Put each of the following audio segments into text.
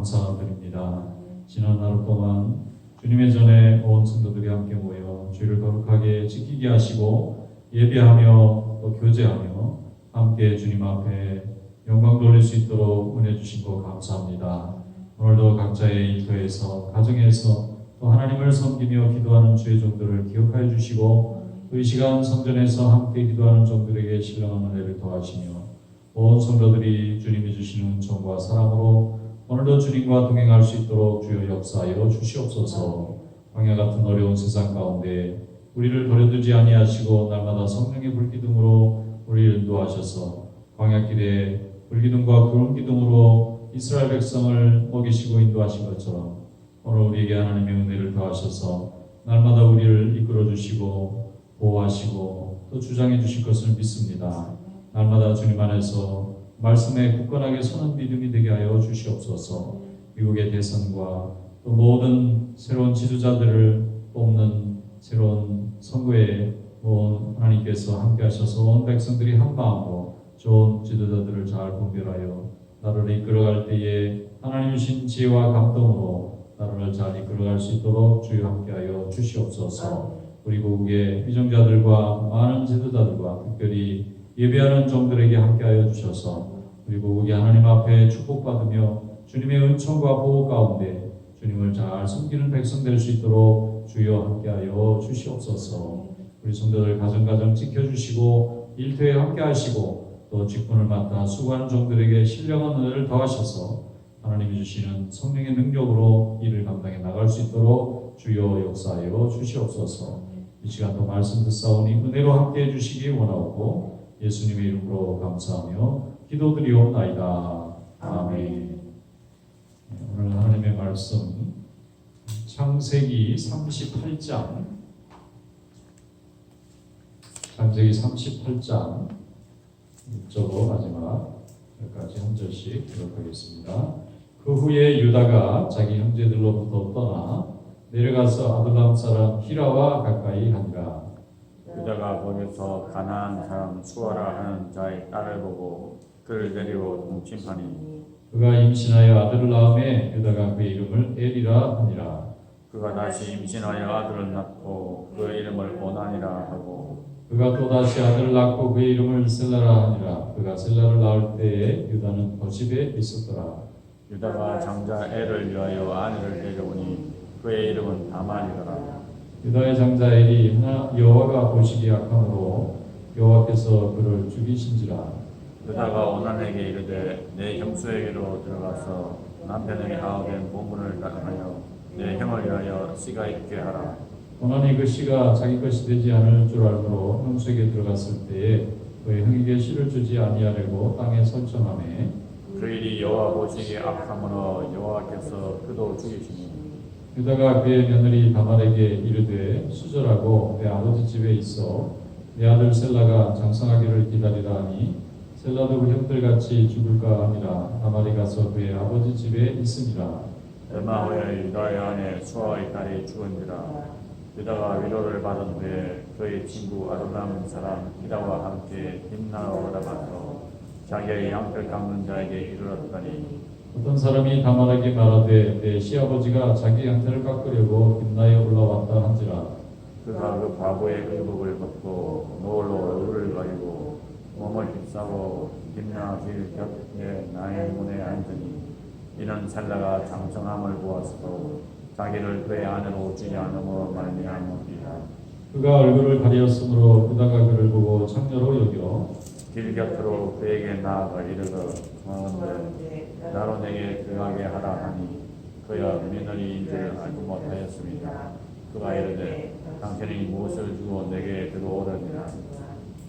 감사드립니다. 지난 하루 동안 주님의 전에 온 성도들이 함께 모여 주를 거룩하게 지키게 하시고 예배하며 또 교제하며 함께 주님 앞에 영광 돌릴 수 있도록 은혜 주신 것 감사합니다. 오늘도 각자의 일터에서 가정에서 또 하나님을 섬기며 기도하는 주의 종들을 기억하여 주시고 또 이 시간 성전에서 함께 기도하는 종들에게 신령한 은혜를 더하시며 온 성도들이 주님이 주시는 은총과 사랑으로 오늘도 주님과 동행할 수 있도록 주여 역사하여 주시옵소서 광야 같은 어려운 세상 가운데 우리를 버려두지 아니하시고 날마다 성령의 불기둥으로 우리를 인도하셔서 광야 길에 불기둥과 구름 기둥으로 이스라엘 백성을 먹이시고 인도하신 것처럼 오늘 우리에게 하나님의 은혜를 더하셔서 날마다 우리를 이끌어 주시고 보호하시고 또 주장해 주실 것을 믿습니다. 날마다 주님 안에서 말씀에 굳건하게 서는 믿음이 되게 하여 주시옵소서. 미국의 대선과 또 모든 새로운 지도자들을 뽑는 새로운 선거에 온 하나님께서 함께 하셔서 온 백성들이 한 마음으로 좋은 지도자들을 잘 분별하여 나라를 이끌어갈 때에 하나님 주신 지혜와 감동으로 나라를 잘 이끌어갈 수 있도록 주여 함께하여 주시옵소서. 우리 고국의 위정자들과 많은 지도자들과 특별히 예배하는 종들에게 함께하여 주셔서 우리 고국이 하나님 앞에 축복받으며 주님의 은총과 보호 가운데 주님을 잘 섬기는 백성 될 수 있도록 주여 함께하여 주시옵소서. 우리 성도들 가정 가정 지켜주시고 일터에 함께하시고 또 직분을 맡아 수고하는 종들에게 신령한 은혜를 더하셔서 하나님이 주시는 성령의 능력으로 일을 감당해 나갈 수 있도록 주여 역사하여 주시옵소서. 이 시간도 말씀 듣사오니 은혜로 함께 해 주시기 원하옵고 예수님의 이름으로 감사하며 기도드리옵나이다. 아멘. 오늘 하나님의 말씀 창세기 38장 창세기 38장 1절로 마지막 여기까지 한 절씩 기록하겠습니다. 그 후에 유다가 자기 형제들로부터 떠나 내려가서 아둘람 사람 히라와 가까이 한가 유다가 거기서 가나안 사람 수아라 하는 자의 딸을 보고 그를 데리고 동침하니 그가 임신하여 아들을 낳음에 유다가 그의 이름을 에리라 하니라. 그가 다시 임신하여 아들을 낳고 그의 이름을 오난이라 하고 그가 또 다시 아들을 낳고 그의 이름을 셀라라 하니라. 그가 셀라를 낳을 때에 유다는 거집에 있었더라. 유다가 장자 애를 위하여 아내를 데려오니 그의 이름은 다말이더라 유다의 장자 엘이 하나 여호와가 보시기 악함으로 여호와께서 그를 죽이신지라. 유다가 오난에게 이르되 내 형수에게로 들어가서 남편에게 하오된 본분을 따라하여 내 형을 위하여 씨가 있게 하라. 오난이 그 씨가 자기 것이 되지 않을 줄 알므로 형수에게 들어갔을 때에 그의 형에게 씨를 주지 아니하려고 땅에 설정하매 그 일이 여호와 보시기에 악함으로 여호와께서 그도 죽이시니 유다가 그의 며느리 다말에게 이르되 수절하고 내 아버지 집에 있어. 내 아들 셀라가 장성하기를 기다리라 하니 셀라도 그 형들같이 죽을까 하니라. 다말이 가서 그의 아버지 집에 있으니라 후에 유다의 아내 수아의 딸이 죽은지라. 유다가 위로를 받은 후에 그의 친구 아둘람 사람 히다와 함께 올라가서 자기의 양털 깎는 자에게 이르렀더니 어떤 사람이 다말에게 말하되 내 시아버지가 자기 양태를 깎으려고 빛나에 올라왔다 한지라. 그가 그 과부의 의복을 벗고 노을로 얼굴을 가리고 몸을 휩싸고 딥나 길 곁에 나의 문에 앉으니 이는 셀라가 장성함을 보았어 자기를 그의 아내로 주지 않음으로 말미암으리라. 그가 얼굴을 가리었으므로 그다가 그를 보고 창녀로 여겨 길 곁으로 그에게 나아가 이르러 청하건대 나로 내게 들어가게 하라 하니 그야 며느리인 줄 알고 못하였습니다. 그가 이르되 당신이 무엇을 주고 내게 들어오려니라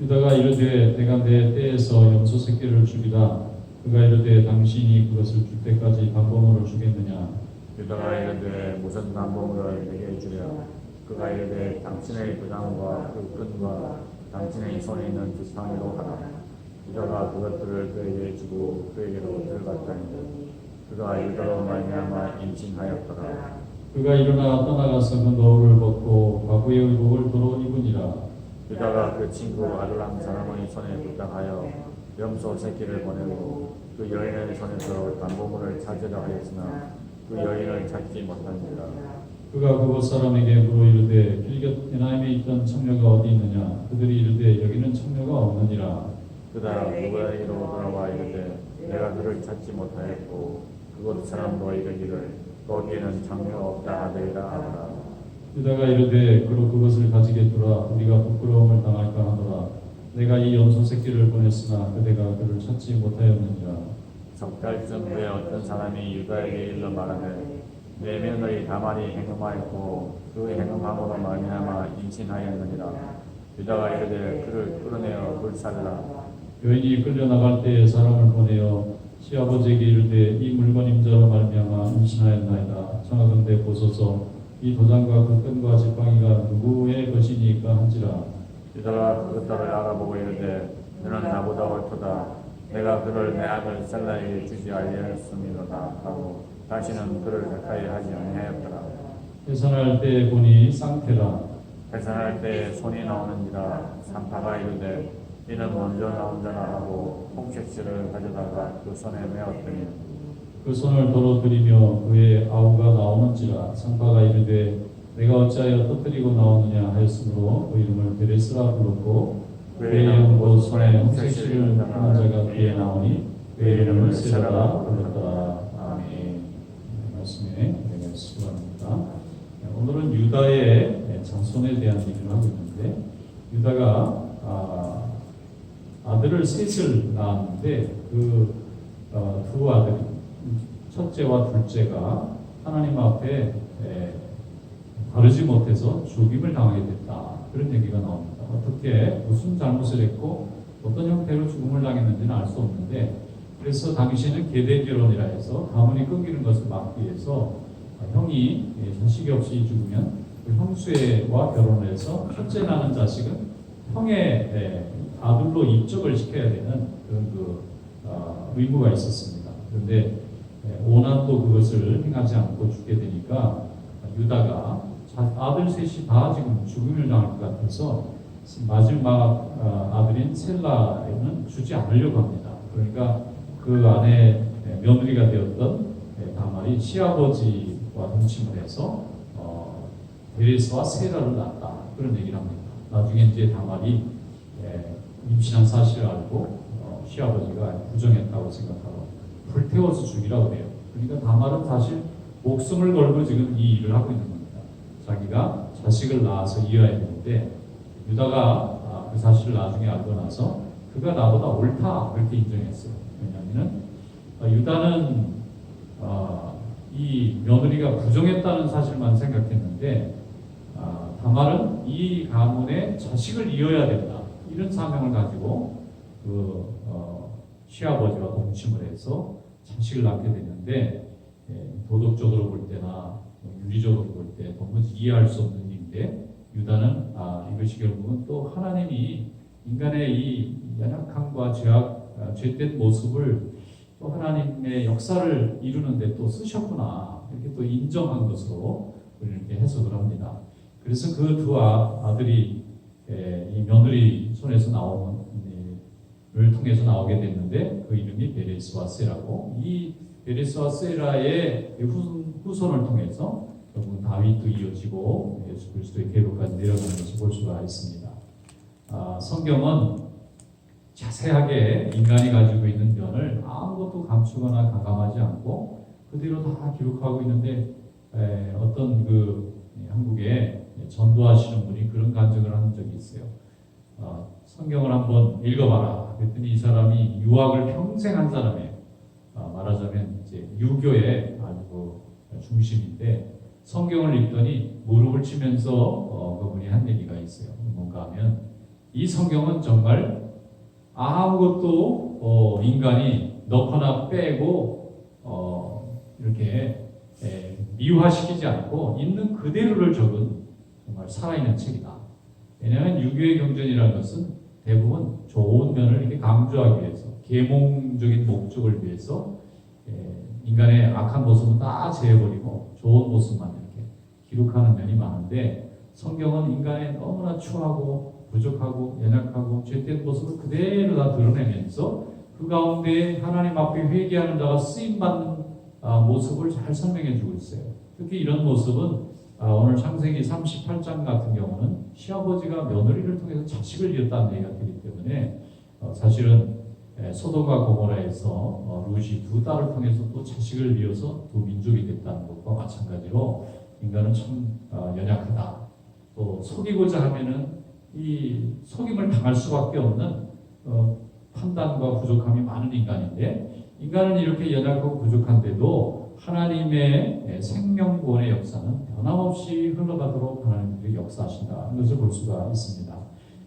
유다가 이르되 내가 내 때에서 염소 새끼를 주리라 그가 이르되 당신이 그것을 줄 때까지 반범으로 주겠느냐? 유다가 이르되 무슨 방법으로 내게 주랴? 그가 이르되 당신의 부장과 그 끈과 당신의 손에 있는 지팡이로 하라. 유다가 그것들을 그에게 주고 그에게로 들어갔더니 그가 유다로 말미암아 임신하였더라. 그가 일어나 떠나가서 그 너울을 벗고 과부의 의복을 도로 입으니라. 유다가 그 친구 아둘람 사람의 손에 부탁하여 염소 새끼를 보내고 그 여인의 손에서 담보물을 찾으려 하였으나 그 여인을 찾지 못하니라 그가 그곳 사람에게 물어 이르되 길곁 에나임에 있던 청녀가 어디 있느냐? 그들이 이르되 여기는 청녀가 없느니라. 그다 누가 이로 돌아와 이르되 내가 그를 찾지 못하였고 그곳 사람도 이르기를 거기에는 장녀 없다. 하되리라 하더라. 유다가 이르되 그로 그것을 가지게 두라. 우리가 부끄러움을 당할까 하노라. 내가 이 염소 새끼를 보냈으나 그대가 그를 찾지 못하였느니라. 석 달쯤 후에 어떤 사람이 유다에게 일러 말하되 내 며느리 다말이 행음하였고 그 행음함으로 말미암아 임신하였느니라. 유다가 이르되 그를 끌어내어 불살라. 여인이 끌려나갈 때에 사람을 보내어 시아버지에게 이르되 이 물건 임자로 말미암아 임신하였나이다. 청하건대 보소서. 이 도장과 그 끈과 지팡이가 누구의 것이니까 한지라. 유다가 그것들을 알아보고 이르되 너는 나보다 옳도다. 내가 그를 내 아들 셀라에게 주지 아니하였음이로다 하고 다시는 그를 가까이 하지 아니하였더라. 해산할 때 보니 쌍태라. 해산할 때 손이 나오는지라 산파가 이르되 이는 먼저 나온 자나 하고 홍색실을 가져다가 그 손에 메었더니. 그 손을 들이며 그의 아우가 나오는지라 상파가 이르되 내가 어찌하여 터뜨리고 나오느냐 하였으므로 그 이름을 베레스라 불렀고 그의 영고 손에 홍색실을 하는 자가 그에 나오니 그의 이름을 세라라. 불렀더라 말씀에 수고합니다 네, 오늘은 유다의 장손에 대한 얘기를 하고 있는데 유다가 아, 아들을 셋을 낳았는데 그 어, 두 아들이 첫째와 둘째가 하나님 앞에 에, 바르지 못해서 죽임을 당하게 됐다. 그런 얘기가 나옵니다. 어떻게 무슨 잘못을 했고 어떤 형태로 죽음을 당했는지는 알 수 없는데 그래서 당시에는 계대 결혼이라 해서 가문이 끊기는 것을 막기 위해서 형이 예, 자식이 없이 죽으면 그 형수와 결혼을 해서 첫째 낳는 자식은 형의 에, 아들로 입적을 시켜야 되는 그런 그 어, 의무가 있었습니다. 그런데 예, 오난도 그것을 행하지 않고 죽게 되니까 유다가 자- 아들 셋이 다 지금 죽음을 당할 것 같아서 마지막 어, 아들인 셀라에는 주지 않으려고 합니다. 그러니까 그 안에 예, 며느리가 되었던 예, 다말이 시아버지와 동침을 해서 어, 베레스와 세라를 낳았다 그런 얘기를 합니다. 나중에 이제 다말이 예, 임신한 사실을 알고 어, 시아버지가 부정했다고 생각하고 불태워서 죽이라고 해요. 그러니까 다말은 사실 목숨을 걸고 지금 이 일을 하고 있는 겁니다. 자기가 자식을 낳아서 이어야 되는데 유다가 아, 그 사실을 나중에 알고 나서 그가 나보다 옳다 그렇게 인정했어요. 왜냐하면 유다는 아, 이 며느리가 부정했다는 사실만 생각했는데 아, 다말은 이 가문의 자식을 이어야 된다. 이런 사명을 가지고 그 어, 시아버지와 동침을 해서 자식을 낳게 됐는데 예, 도덕적으로 볼 때나 뭐 윤리적으로 볼때 도무지 이해할 수 없는 일인데 유다는 아, 이것이 결국은 또 하나님이 인간의 이 연약함과 죄악, 아, 죄된 모습을 또 하나님의 역사를 이루는데 또 쓰셨구나 이렇게 또 인정한 것으로 이렇게 해석을 합니다. 그래서 그 두 아들이 예, 이 며느리 손에서 나오는 을 통해서 나오게 됐는데 그 이름이 베레스와 세라고 이 베레스와 세라의 후손, 후손 을 통해서 결국 다윗도 이어지고 예수 그리스도의 계보까지 내려가는 것을 볼 수가 있습니다. 아, 성경은 자세하게 인간이 가지고 있는 면을 아무것도 감추거나 가감하지 않고 그대로 다 기록하고 있는데 에, 어떤 그 한국에 전도하시는 분이 그런 간증을 하는 적이 있어요. 어, 성경을 한번 읽어봐라. 그랬더니 이 사람이 유학을 평생 한 사람이에요. 어, 말하자면 이제 유교의 아주 그 중심인데 성경을 읽더니 무릎을 치면서 어, 그분이 한 얘기가 있어요. 뭔가 하면 이 성경은 정말 아무것도 어, 인간이 넣거나 빼고 어, 이렇게 에, 미화시키지 않고 있는 그대로를 적은 정말 살아있는 책이다. 왜냐하면 유교의 경전이라는 것은 대부분 좋은 면을 이렇게 강조하기 위해서 계몽적인 목적을 위해서 예, 인간의 악한 모습은 다 제해버리고 좋은 모습만 이렇게 기록하는 면이 많은데 성경은 인간의 너무나 추하고 부족하고 연약하고 죄된 모습을 그대로 다 드러내면서 그 가운데 하나님 앞에 회개하는 자가 쓰임 받는 아, 모습을 잘 설명해 주고 있어요. 특히 이런 모습은 아, 오늘 창세기 38장 같은 경우는 시아버지가 며느리를 통해서 자식을 이었다는 얘기가 되기 때문에 어, 사실은 에, 소돔과 고모라에서 어, 룻이 두 딸을 통해서 또 자식을 이어서 두 민족이 됐다는 것과 마찬가지로 인간은 참 어, 연약하다. 또 속이고자 하면은 이 속임을 당할 수밖에 없는 어, 판단과 부족함이 많은 인간인데 인간은 이렇게 연약하고 부족한데도 하나님의 에, 생명구원의 역사는 변함없이 흘러가도록 하나님들이 역사하신다는 것을 볼 수가 있습니다.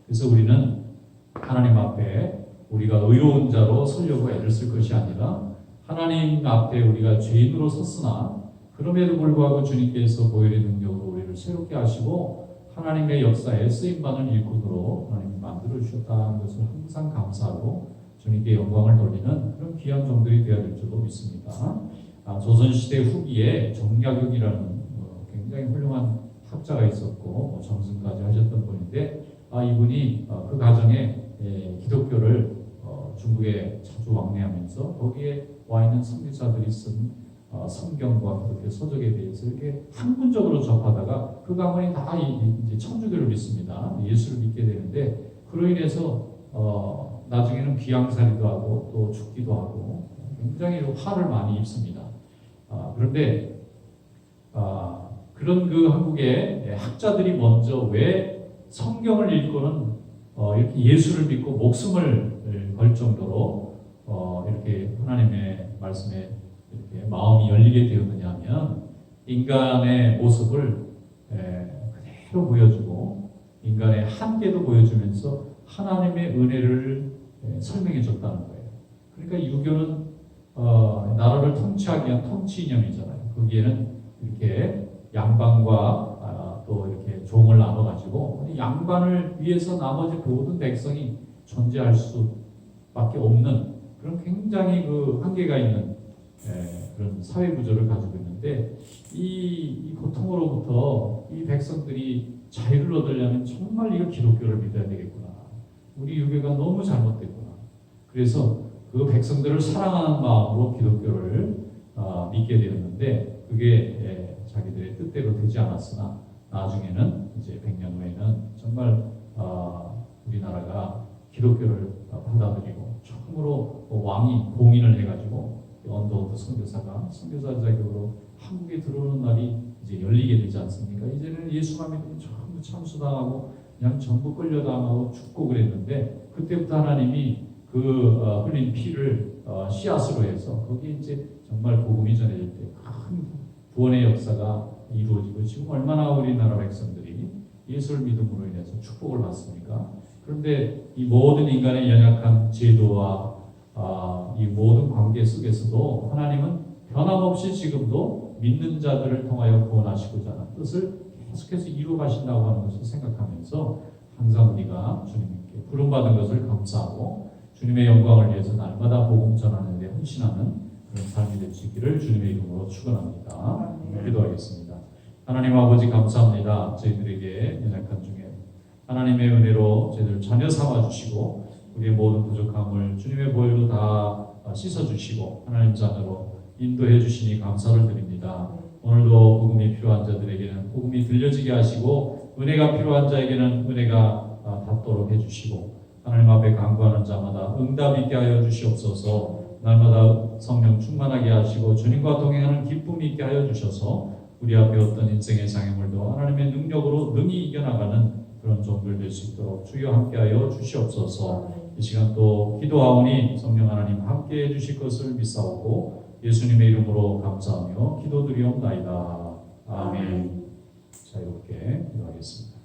그래서 우리는 하나님 앞에 우리가 의로운 자로 서려고 애를 쓸 것이 아니라 하나님 앞에 우리가 죄인으로 섰으나 그럼에도 불구하고 주님께서 보혈의 능력으로 우리를 새롭게 하시고 하나님의 역사에 쓰임받는 일꾼으로 하나님이 만들어 주셨다는 것을 항상 감사하고 주님께 영광을 돌리는 그런 귀한 종들이 되어야 될 줄로 믿습니다. 아, 조선시대 후기에 정약용이라는 어, 굉장히 훌륭한 학자가 있었고 뭐 점승까지 하셨던 분인데 아, 이분이 어, 그 가정에 예, 기독교를 어, 중국에 자주 왕래하면서 거기에 와 있는 선교사들이 쓴 어, 성경과 기독교 서적에 대해서 이렇게 학문적으로 접하다가 그 가문이 다 이- 이제 천주교를 믿습니다. 예수를 믿게 되는데 그로 인해서 어, 나중에는 귀양살이도 하고 또 죽기도 하고 굉장히 화를 많이 입습니다. 아, 그런데 아, 그런 그 한국의 학자들이 먼저 왜 성경을 읽고는 어, 이렇게 예수를 믿고 목숨을 걸 정도로 어, 이렇게 하나님의 말씀에 이렇게 마음이 열리게 되었느냐면 인간의 모습을 에, 그대로 보여주고 인간의 한계도 보여주면서 하나님의 은혜를 에, 설명해 줬다는 거예요. 그러니까 유교는 어, 나라를 통치하기 위한 통치 이념이잖아요. 거기에는 이렇게 양반과 아, 또 이렇게 종을 나눠 가지고 양반을 위해서 나머지 모든 백성이 존재할 수밖에 없는 그런 굉장히 그 한계가 있는 에, 그런 사회 구조를 가지고 있는데 이, 이 고통으로부터 이 백성들이 자유를 얻으려면 정말 이거 기독교를 믿어야 되겠구나. 우리 유교가 너무 잘못됐구나. 그래서 그 백성들을 사랑하는 마음으로 기독교를 어, 믿게 되었는데 그게 에, 자기들의 뜻대로 되지 않았으나 나중에는 이제 100년 후에는 정말 어, 우리나라가 기독교를 어, 받아들이고 처음으로 왕이 공인을 해가지고 언더우드 선교사가 선교사 자격으로 한국에 들어오는 날이 이제 열리게 되지 않습니까? 이제는 예수만 믿으면 전부 참수당하고 그냥 전부 끌려당하고 죽고 그랬는데 그때부터 하나님이 그 어, 흘린 피를 어, 씨앗으로 해서 거기에 이제 정말 복음이 전해질 때 큰 구원의 역사가 이루어지고 지금 얼마나 우리나라 백성들이 예수를 믿음으로 인해서 축복을 받습니까? 그런데 이 모든 인간의 연약한 제도와 아, 이 모든 관계 속에서도 하나님은 변함없이 지금도 믿는 자들을 통하여 구원하시고자 하는 뜻을 계속해서 이루어 가신다고 하는 것을 생각하면서 항상 우리가 주님께 부름받은 것을 감사하고 주님의 영광을 위해서 날마다 복음 전하는 데 헌신하는 그런 삶이 될 수 있기를 주님의 이름으로 축원합니다. 기도하겠습니다. 하나님 아버지 감사합니다. 저희들에게 연약한 중에 하나님의 은혜로 저희들 자녀 삼아 주시고 우리의 모든 부족함을 주님의 보혈로 다 씻어 주시고 하나님 자녀로 인도해 주시니 감사를 드립니다. 오늘도 복음이 필요한 자들에게는 복음이 들려지게 하시고 은혜가 필요한 자에게는 은혜가 아, 닿도록 해 주시고 하나님 앞에 간구하는 자마다 응답 있게 하여 주시옵소서. 날마다 성령 충만하게 하시고 주님과 동행하는 기쁨 있게 하여 주셔서 우리 앞에 어떤 인생의 장애물도 하나님의 능력으로 능히 이겨나가는 그런 종들 될 수 있도록 주여 함께하여 주시옵소서. 이 시간 또 기도하오니 성령 하나님 함께 해주실 것을 믿사오고 예수님의 이름으로 감사하며 기도드리옵나이다. 아멘. 자유롭게 기도하겠습니다.